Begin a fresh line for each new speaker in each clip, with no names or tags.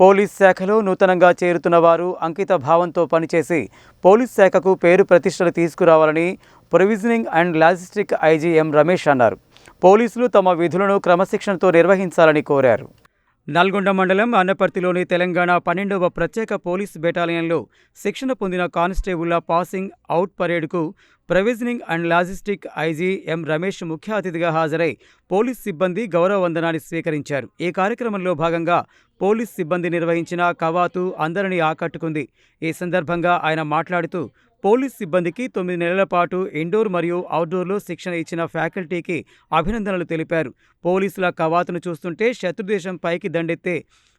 Police శాఖలో నూతనంగా చేరుతున్న వారు అంకిత భావంతో పనిచేసి పోలీస్ శాఖకు పేరు ప్రతిష్టలు తీసుకురావాలని provisioning and logistic IG M Ramesh అన్నారు. పోలీసులు తమ విధులను క్రమశిక్షణతో నిర్వహించాలని కోరారు. నల్గొండ మండలం అన్నపర్తిలోని తెలంగాణ పన్నెండవ ప్రత్యేక పోలీస్ బెటాలియన్లో శిక్షణ పొందిన కానిస్టేబుల్ల passing out పరేడ్కు provisioning and logistic IG M Ramesh ముఖ్య అతిథిగా హాజరై పోలీస్ సిబ్బంది గౌరవ వందనాన్ని స్వీకరించారు. ఈ కార్యక్రమంలో భాగంగా పోలీస్ సిబ్బంది నిర్వహించిన కవాతు అందరినీ ఆకట్టుకుంది. ఈ సందర్భంగా ఆయన మాట్లాడుతూ పోలీస్ సిబ్బందికి తొమ్మిది నెలల పాటు ఇండోర్ మరియు అవుట్డోర్లో శిక్షణ ఇచ్చిన ఫ్యాకల్టీకి అభినందనలు తెలిపారు. పోలీసుల కవాతును చూస్తుంటే శత్రుదేశం పైకి దండెత్తే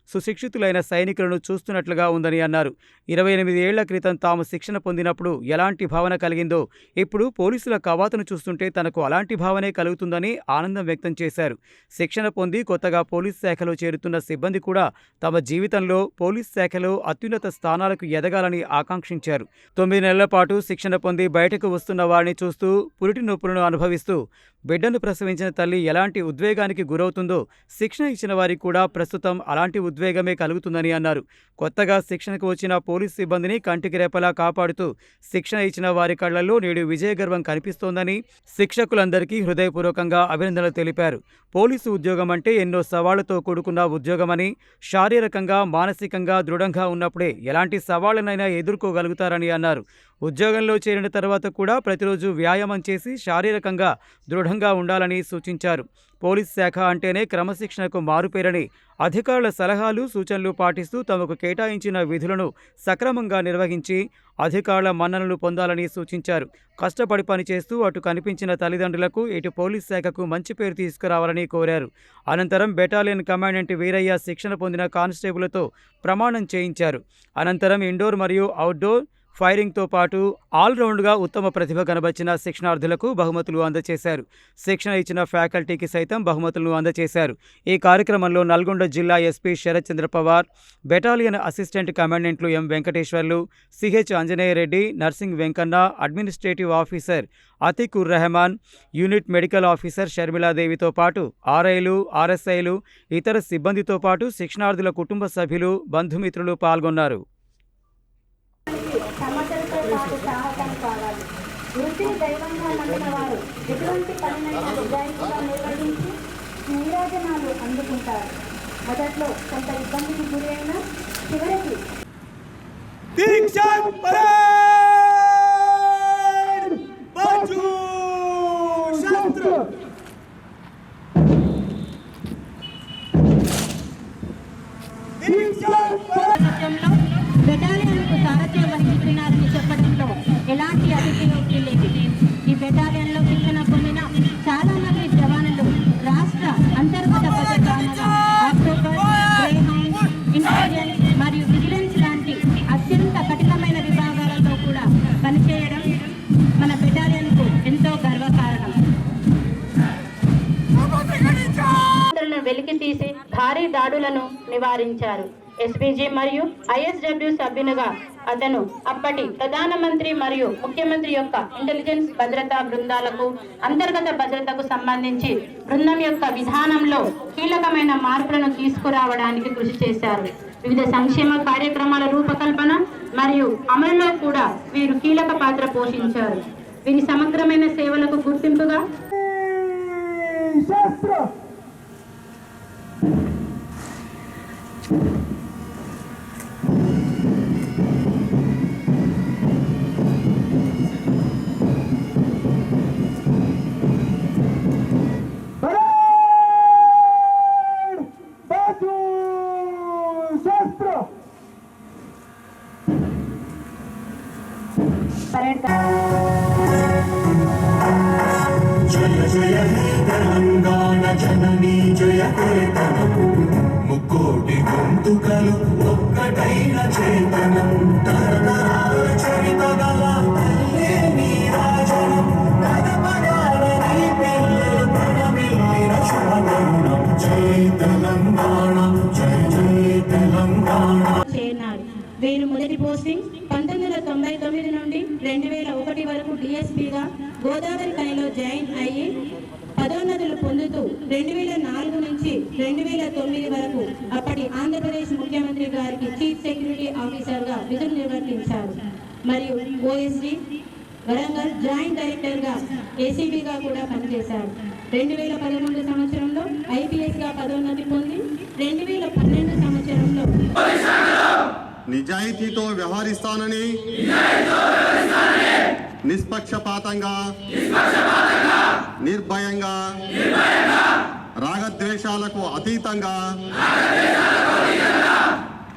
సుశిక్షితులైన సైనికులను చూస్తున్నట్లుగా ఉందని అన్నారు. ఇరవై ఎనిమిది ఏళ్ళ క్రితం తాము శిక్షణ పొందినప్పుడు ఎలాంటి భావన కలిగిందో ఇప్పుడు పోలీసుల కవాతును చూస్తుంటే తనకు అలాంటి భావనే కలుగుతుందని ఆనందం వ్యక్తం చేశారు. శిక్షణ పొంది కొత్తగా పోలీస్ శాఖలో చేరుతున్న సిబ్బంది కూడా తమ జీవితంలో పోలీస్ శాఖలో అత్యున్నత స్థానాలకు ఎదగాలని ఆకాంక్షించారు. తొమ్మిది నెలల పాటు శిక్షణ పొంది బయటకు వస్తున్న వారిని చూస్తూ పురిటి నొప్పులను అనుభవిస్తూ బిడ్డను ప్రసవించిన తల్లి ఎలాంటి ఉద్వేగానికి గురవుతుందో శిక్షణ ఇచ్చిన వారికి కూడా ప్రస్తుతం అలాంటి ఉద్వేగమే కలుగుతుందని అన్నారు. కొత్తగా శిక్షణకు వచ్చిన పోలీస్ సిబ్బందిని కంటికి రేపలా కాపాడుతూ శిక్షణ ఇచ్చిన వారి కళ్ళలో నేడు విజయగర్వం కనిపిస్తోందని శిక్షకులందరికీ హృదయపూర్వకంగా అభినందనలు తెలిపారు. పోలీసు ఉద్యోగం అంటే ఎన్నో సవాళ్ళతో కూడుకున్న ఉద్యోగమని శారీరకంగా మానసికంగా దృఢంగా ఉన్నప్పుడే ఎలాంటి సవాళ్ళనైనా ఎదుర్కోగలుగుతారని అన్నారు. ఉద్యోగంలో చేరిన తర్వాత కూడా ప్రతిరోజు వ్యాయామం చేసి శారీరకంగా దృఢంగా ఉండాలని సూచించారు. పోలీస్ శాఖ అంటేనే క్రమశిక్షణకు మారుపేరని అధికారుల సలహాలు సూచనలు పాటిస్తూ తమకు కేటాయించిన విధులను సక్రమంగా నిర్వహించి అధికారుల మన్ననలు పొందాలని సూచించారు. కష్టపడి పనిచేస్తూ అటు కనిపించిన తల్లిదండ్రులకు ఇటు పోలీస్ శాఖకు మంచి పేరు తీసుకురావాలని కోరారు. అనంతరం బెటాలియన్ కమాండెంట్ వీరయ్య శిక్షణ పొందిన కానిస్టేబుల్తో ప్రమాణం చేయించారు. అనంతరం ఇండోర్ మరియు అవుట్డోర్ ఫైరింగ్తో పాటు ఆల్రౌండ్గా ఉత్తమ ప్రతిభ కనబర్చిన శిక్షణార్థులకు బహుమతులు అందజేశారు శిక్షణ ఇచ్చిన ఫ్యాకల్టీకి సైతం బహుమతులను అందజేశారు ఈ కార్యక్రమంలో నల్గొండ జిల్లా SP Sharath Chandra Pawar battalion assistant కమాండెంట్లు M Venkateswarlu CH Anjaneya Reddy Narsing Venkanna administrative officer Atikur Rahman unit medical officer షర్మిలాదేవితో పాటు ఆర్ఐలు ఆర్ఎస్ఐలు ఇతర సిబ్బందితో పాటు శిక్షణార్థుల కుటుంబ సభ్యులు బంధుమిత్రులు పాల్గొన్నారు.
వృత్తిని దైవంగా నమ్మిన వారు ఎటువంటి పనినైనా నిజాయితీగా నిర్వహించి నీరాజనాలు అందుకుంటారు మొదట్లో కొంత ఇబ్బందికి గురి అయినా చివరికి!
నేపథ్యంలో బెటాలియన్కు సారథ్యం వహిస్తున్నారని చెప్పడంలో
వెలికి తీసి భారీ దాడులను నివారించారు. ఎస్పీజీ మరియు ఐఎస్డబ్ల్యూ సభ్యునిగా అతను అప్పటి ప్రధానమంత్రి మరియు ముఖ్యమంత్రి యొక్క ఇంటెలిజెన్స్ భద్రతా బృందాలకు అంతర్గత భద్రతకు సంబంధించి బృందం యొక్క విధానంలో కీలకమైన మార్పులను తీసుకురావడానికి కృషి చేశారు. వివిధ సంక్షేమ కార్యక్రమాల రూపకల్పన మరియు అమలులో కూడా వీరు కీలక పాత్ర పోషించారు. వీరి సమగ్రమైన సేవలకు గుర్తింపుగా
గోదావరి ఖనిలో జాయిన్ అయ్యి పదోన్నతులు పొందుతూ రెండు వేల నాలుగు నుంచి రెండు వేల తొమ్మిది వరకు అప్పటి అప్పటి ఆంధ్రప్రదేశ్ ముఖ్యమంత్రి గారికి చీఫ్ సెక్యూరిటీ ఆఫీసర్గా విధులు నిర్వర్తించారు. మరియు ఓఎస్డి వరంగల్ జాయింట్ డైరెక్టర్గా ఏసీబీగా కూడా పనిచేశారు. రెండు వేల పదమూడు సంవత్సరంలో ఐపీఎస్గా పదోన్నతి పొంది రెండు వేల పన్నెండు సంవత్సరంలో
నిజాయితీతో వ్యవహరిస్తానని నిష్పక్షపాతంగా నిర్భయంగా రాగద్వేషాలకు అతీతంగా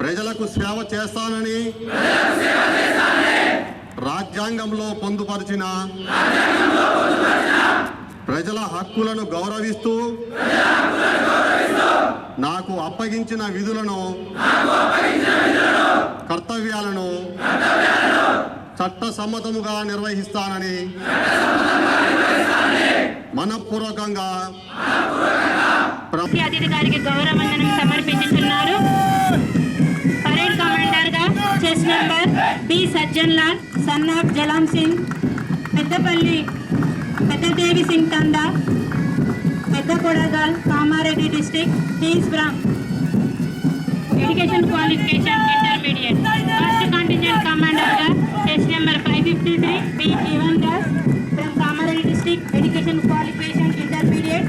ప్రజలకు సేవ చేస్తానని రాజ్యాంగంలో పొందుపరిచిన ప్రజల హక్కులను గౌరవిస్తూ నాకు అప్పగించిన విధులను కర్తవ్యాలను చట్టసమ్మతముగా నిర్వహిస్తానని మనఃపూర్వకంగా
అతిథి గారికి సమర్పించుతున్నారు. Parade కమాండర్గా chest number B Sajjan Lal son of Jalam Singh Peddapalli Peddadevi Singh Thanda Pedda Kodagal Kamareddy district his from education qualification intermediate first contingent కమాండర్గా chest number five fifty three B Jeevan Das from Kamareddy district education qualification intermediate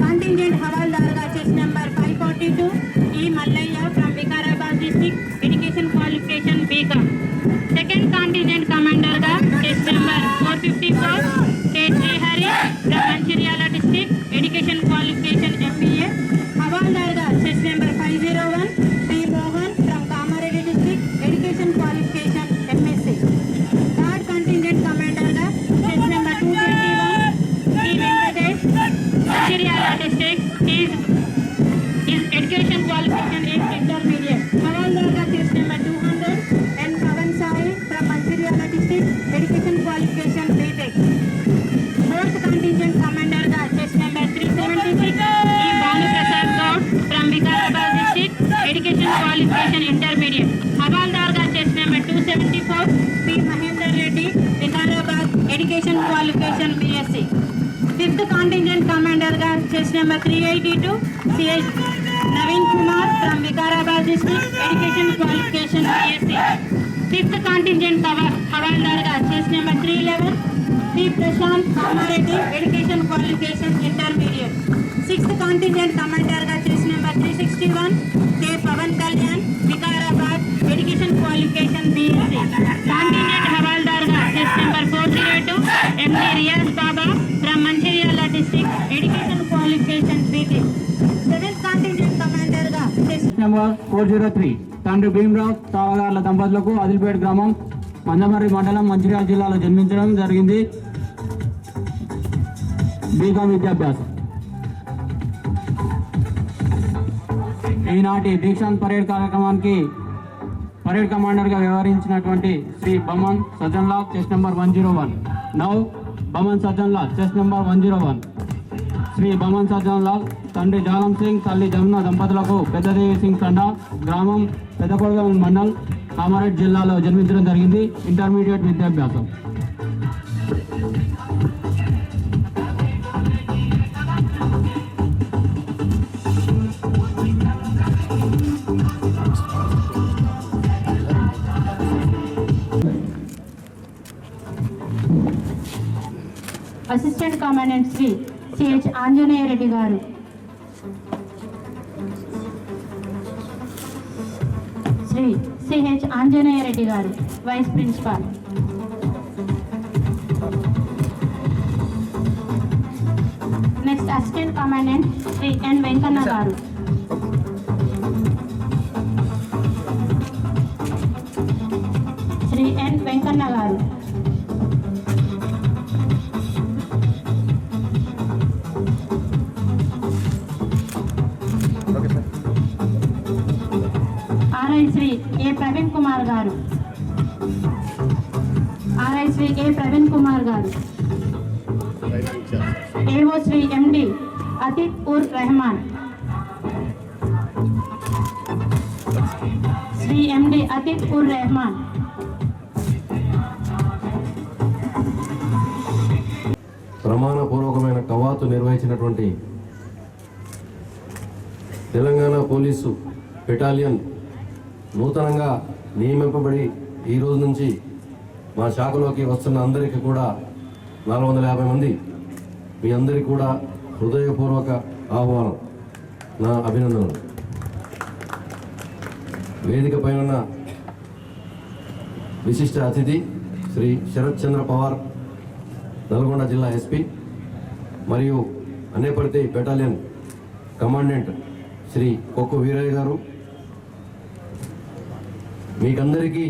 contingent హవాల్దార్గా chest number five forty two E Mallaiah Mancherial district His education qualification is intermediate. Havaldar ka test number 200 and Pavan Sai from Mancheriala district, education qualification BTech. Fourth contingent commander the test number 376 E. Banu Prasad Gaud from Vikarabad district, education qualification intermediate. Havaldar ka test number 274 P. Mahendra Reddy, Vikarabad, education qualification BSc. Fifth contingent number three eighty two CH Naveen Kumar from Vikarabad district education qualification BSc fifth contingent హవాల్దార్గా chest number three eleven P Prashanth Kamareddy education qualification intermediate. Sixth contingent కమాండర్గా గా number three sixty one K Pawan Kalyan Vikarabad education qualification BSc number four zero
three. తండ్రి భీమరావు తావగార్ల దంపతులకు ఆదిల్పేట గ్రామం మందమర్రి మండలం మంచిర్యాల జిల్లాలో జన్మించడం జరిగింది. BCom విద్యాభ్యాసం. ఈనాటి దీక్షాంత్ పరేడ్ కార్యక్రమానికి పరేడ్ కమాండర్గా వ్యవహరించినటువంటి Shri Baman Sajjan chest number one zero one. Now Baman Sajjan Lal chest number one zero one. Shri Baman Sajjan Lal తండ్రి జాలం సింగ్ తల్లి జమున దంపతులకు పెద్దదేవి సింగ్ తండా గ్రామం పెద్దకొడగల్ మండల్ కామారెడ్డి జిల్లాలో జన్మించడం జరిగింది. ఇంటర్మీడియట్ విద్యాభ్యాసం.
Assistant commandant Shri CH Anjaneya Reddy గారు శ్రీ సిహెచ్ ఆంజనేయ రెడ్డి గారు vice principal next assistant commandant Shri N Venkanna గారు శ్రీ ఎన్ వెంకన్న గారు శ్రీ ఏ ప్రవీణ్ కుమార్ గారు? ఆర్ఐ శ్రీ ఏ ప్రవీణ్ కుమార్ గారు. AO Shri MD Atiq Ur Rehman. Shri MD Atiq Ur Rehman.
ప్రమాణపూర్వకమైన కవాతు నిర్వహించినటువంటి Telangana police battalion నూతనంగా నియమింపబడి ఈ రోజు నుంచి మా శాఖలోకి వస్తున్న అందరికీ కూడా నాలుగు వందల యాభై మంది మీ అందరికీ కూడా హృదయపూర్వక ఆహ్వానం. నా అభినందనలు. వేదిక పైన ఉన్న విశిష్ట అతిథి శ్రీ శరత్ చంద్ర పవార్ నల్గొండ జిల్లా ఎస్పీ మరియు అనేపర్తి బెటాలియన్ కమాండెంట్ శ్రీ కొక్కు వీరయ్య గారు మీకందరికీ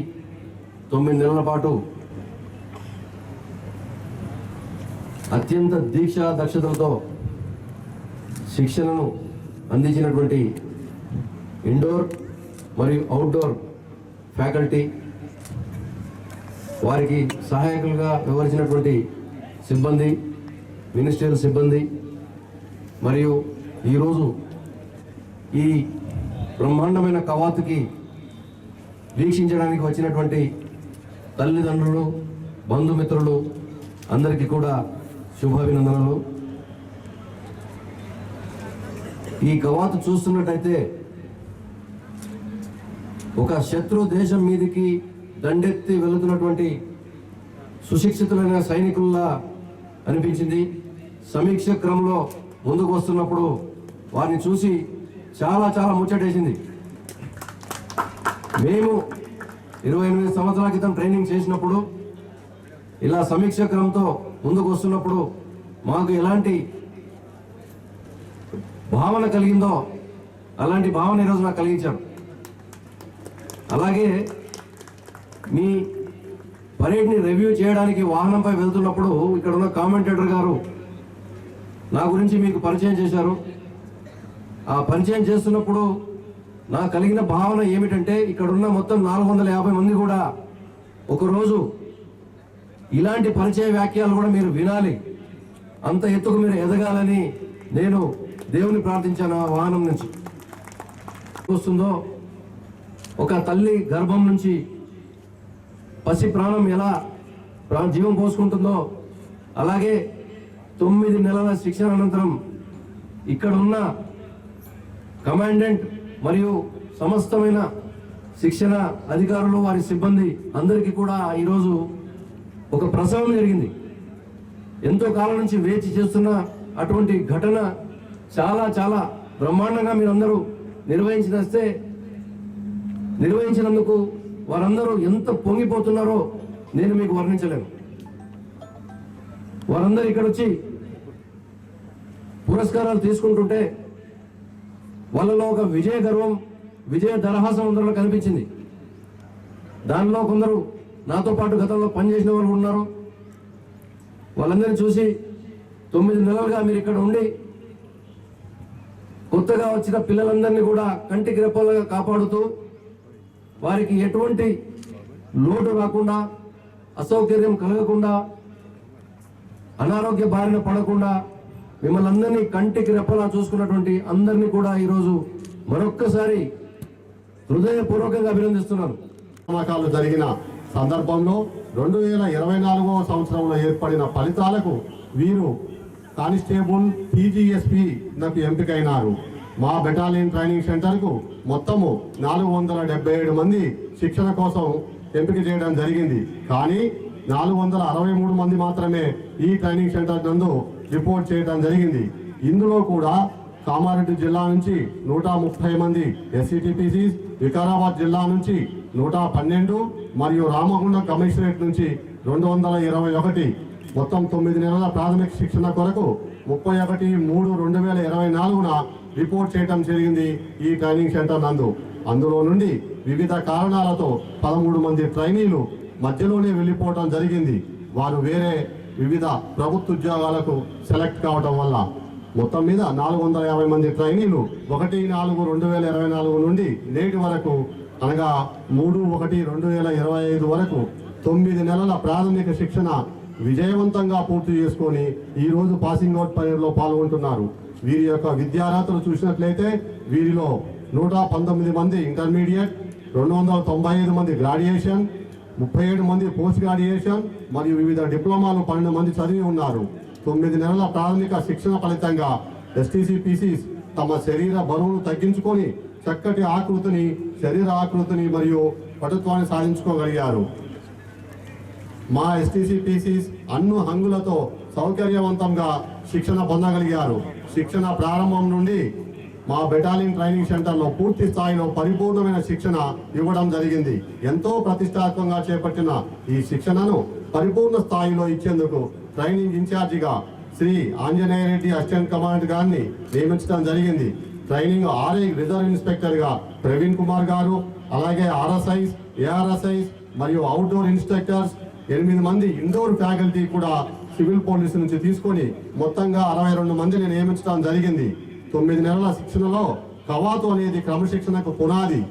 తొమ్మిది నెలల పాటు అత్యంత దీక్ష దక్షతలతో శిక్షణను అందించినటువంటి ఇండోర్ మరియు అవుట్డోర్ ఫ్యాకల్టీ వారికి సహాయకులుగా వివరించినటువంటి సిబ్బంది మినిస్ట్రియల్ సిబ్బంది మరియు ఈరోజు ఈ బ్రహ్మాండమైన కవాతుకి వీక్షించడానికి వచ్చినటువంటి తల్లిదండ్రులు బంధుమిత్రులు అందరికీ కూడా శుభాభినందనలు. ఈ కవాతు చూస్తున్నట్టయితే ఒక శత్రు దేశం మీదికి దండెత్తి వెళుతున్నటువంటి సుశిక్షితులైన సైనికుల్లా అనిపించింది. సమీక్ష క్రమంలో ముందుకు వస్తున్నప్పుడు వారిని చూసి చాలా చాలా ముచ్చటేసింది. మేము ఇరవై ఎనిమిది సంవత్సరాల క్రితం ట్రైనింగ్ చేసినప్పుడు ఇలా సమీక్ష క్రమంతో ముందుకు వస్తున్నప్పుడు మాకు ఎలాంటి భావన కలిగిందో అలాంటి భావన ఈరోజు నాకు కలిగించారు. అలాగే మీ పరేడ్ని రివ్యూ చేయడానికి వాహనంపై వెళ్తున్నప్పుడు ఇక్కడ ఉన్న కామెంటేటర్ గారు నా గురించి మీకు పరిచయం చేశారు. ఆ పరిచయం చేస్తున్నప్పుడు నాకు కలిగిన భావన ఏమిటంటే ఇక్కడ ఉన్న మొత్తం నాలుగు వందల యాభై మంది కూడా ఒకరోజు ఇలాంటి పరిచయ వ్యాఖ్యలు కూడా మీరు వినాలి. అంత ఎత్తుకు మీరు ఎదగాలని నేను దేవుని ప్రార్థించాను ఆ వాహనం నుంచి. వస్తుందో? ఒక తల్లి గర్భం నుంచి పసి ప్రాణం ఎలా ప్రాణ జీవం పోసుకుంటుందో? అలాగే తొమ్మిది నెలల శిక్షణ అనంతరం ఇక్కడ ఉన్న కమాండెంట్ మరియు సమస్తమైన శిక్షణ అధికారులు వారి సిబ్బంది అందరికీ కూడా ఈరోజు ఒక ప్రసవం జరిగింది. ఎంతో కాలం నుంచి వేచి చేస్తున్న అటువంటి ఘటన చాలా చాలా బ్రహ్మాండంగా మీరందరూ నిర్వహించినస్తే నిర్వహించినందుకు వారందరూ ఎంత పొంగిపోతున్నారో నేను మీకు వర్ణించలేను. వారందరూ ఇక్కడ వచ్చి పురస్కారాలు తీసుకుంటుంటే వాళ్ళలో ఒక విజయ గర్వం విజయ దరహాసం అందరిలో కనిపించింది. దానిలో కొందరు నాతో పాటు గతంలో పనిచేసిన వాళ్ళు ఉన్నారు. వాళ్ళందరినీ చూసి తొమ్మిది నెలలుగా మీరు ఇక్కడ ఉండి కొత్తగా వచ్చిన పిల్లలందరినీ కూడా కంటికి రెప్పలుగా కాపాడుతూ వారికి ఎటువంటి లోటు రాకుండా అసౌకర్యం కలగకుండా అనారోగ్య బారిన పడకుండా మిమ్మల్ని అందరినీ కంటికి రెప్పలా చూసుకున్నటువంటి అందరినీ కూడా ఈరోజు మరొక్కసారి హృదయపూర్వకంగా అభినందిస్తున్నాను.
నియామకాలు జరిగిన సందర్భంలో రెండు వేల ఇరవై నాలుగవ సంవత్సరంలో ఏర్పడిన ఫలితాలకు వీరు కానిస్టేబుల్ టీజీఎస్పీ నాకు ఎంపికైనారు. మా బెటాలియన్ ట్రైనింగ్ సెంటర్కు మొత్తము నాలుగు వందల డెబ్బై ఏడు మంది శిక్షణ కోసం ఎంపిక చేయడం జరిగింది. కానీ నాలుగు వందల అరవై మూడు మంది మాత్రమే ఈ ట్రైనింగ్ సెంటర్ నందు రిపోర్ట్ చేయడం జరిగింది. ఇందులో కూడా కామారెడ్డి జిల్లా నుంచి నూట ముప్పై మంది ఎస్సీటీపీసీ వికారాబాద్ జిల్లా నుంచి నూట పన్నెండు మరియు రామగుండం కమిషనరేట్ నుంచి రెండు వందల ఇరవై ఒకటి. మొత్తం తొమ్మిది నెలల ప్రాథమిక శిక్షణ కొరకు ముప్పై ఒకటి మూడు రెండు వేల ఇరవై నాలుగున రిపోర్ట్ చేయడం జరిగింది ఈ ట్రైనింగ్ సెంటర్ నందు. అందులో నుండి వివిధ కారణాలతో పదమూడు మంది ట్రైనీలు మధ్యలోనే వెళ్ళిపోవడం జరిగింది. వారు వేరే వివిధ ప్రభుత్వ ఉద్యోగాలకు సెలెక్ట్ కావడం వల్ల మొత్తం మీద నాలుగు వందల యాభై మంది ట్రైనీలు ఒకటి నాలుగు రెండు వేల ఇరవై నాలుగు నుండి నేటి వరకు అనగా మూడు ఒకటి రెండు వేల ఇరవై ఐదు వరకు తొమ్మిది నెలల ప్రాథమిక శిక్షణ విజయవంతంగా పూర్తి చేసుకొని ఈ రోజు పాసింగ్ అవుట్ పరేడ్లో పాల్గొంటున్నారు. వీరి యొక్క విద్యార్హతలు చూసినట్లయితే వీరిలో నూట పంతొమ్మిది మంది ఇంటర్మీడియట్ రెండు వందల తొంభై ఐదు మంది గ్రాడ్యుయేషన్ ముప్పై ఏడు మంది పోస్ట్ గ్రాడ్యుయేషన్ మరియు వివిధ డిప్లొమాలు పన్నెండు మంది చదివి ఉన్నారు. తొమ్మిది నెలల ప్రాథమిక శిక్షణ ఫలితంగా ఎస్టీసీపీసీస్ తమ శరీర బరువును తగ్గించుకొని చక్కటి ఆకృతిని శరీర ఆకృతిని మరియు పటుత్వాన్ని సాధించుకోగలిగారు. మా ఎస్టీసీ పీసీస్ అన్ను హంగులతో సౌకర్యవంతంగా శిక్షణ పొందగలిగారు. శిక్షణ ప్రారంభం నుండి మా బెటాలియన్ ట్రైనింగ్ సెంటర్లో పూర్తి స్థాయిలో పరిపూర్ణమైన శిక్షణ ఇవ్వడం జరిగింది. ఎంతో ప్రతిష్టాత్మకంగా చేపట్టిన ఈ శిక్షణను పరిపూర్ణ స్థాయిలో ఇచ్చేందుకు ట్రైనింగ్ ఇన్ఛార్జిగా శ్రీ ఆంజనేయ రెడ్డి అసిస్టెంట్ కమాండ్ గారిని నియమించడం జరిగింది. ట్రైనింగ్ ఆర్ఐ రిజర్వ్ ఇన్స్పెక్టర్గా ప్రవీణ్ కుమార్ గారు అలాగే ఆర్ఎస్ఐస్ ఏఆర్ఎస్ఐస్ మరియు అవుట్డోర్ ఇన్స్ట్రక్టర్స్ ఎనిమిది మంది ఇండోర్ ఫ్యాకల్టీ కూడా సివిల్ పోలీసు నుంచి తీసుకొని మొత్తంగా అరవై రెండు మందిని నియమించడం జరిగింది. తొమ్మిది నెలల శిక్షణలో కవాతు అనేది క్రమశిక్షణకు పునాది.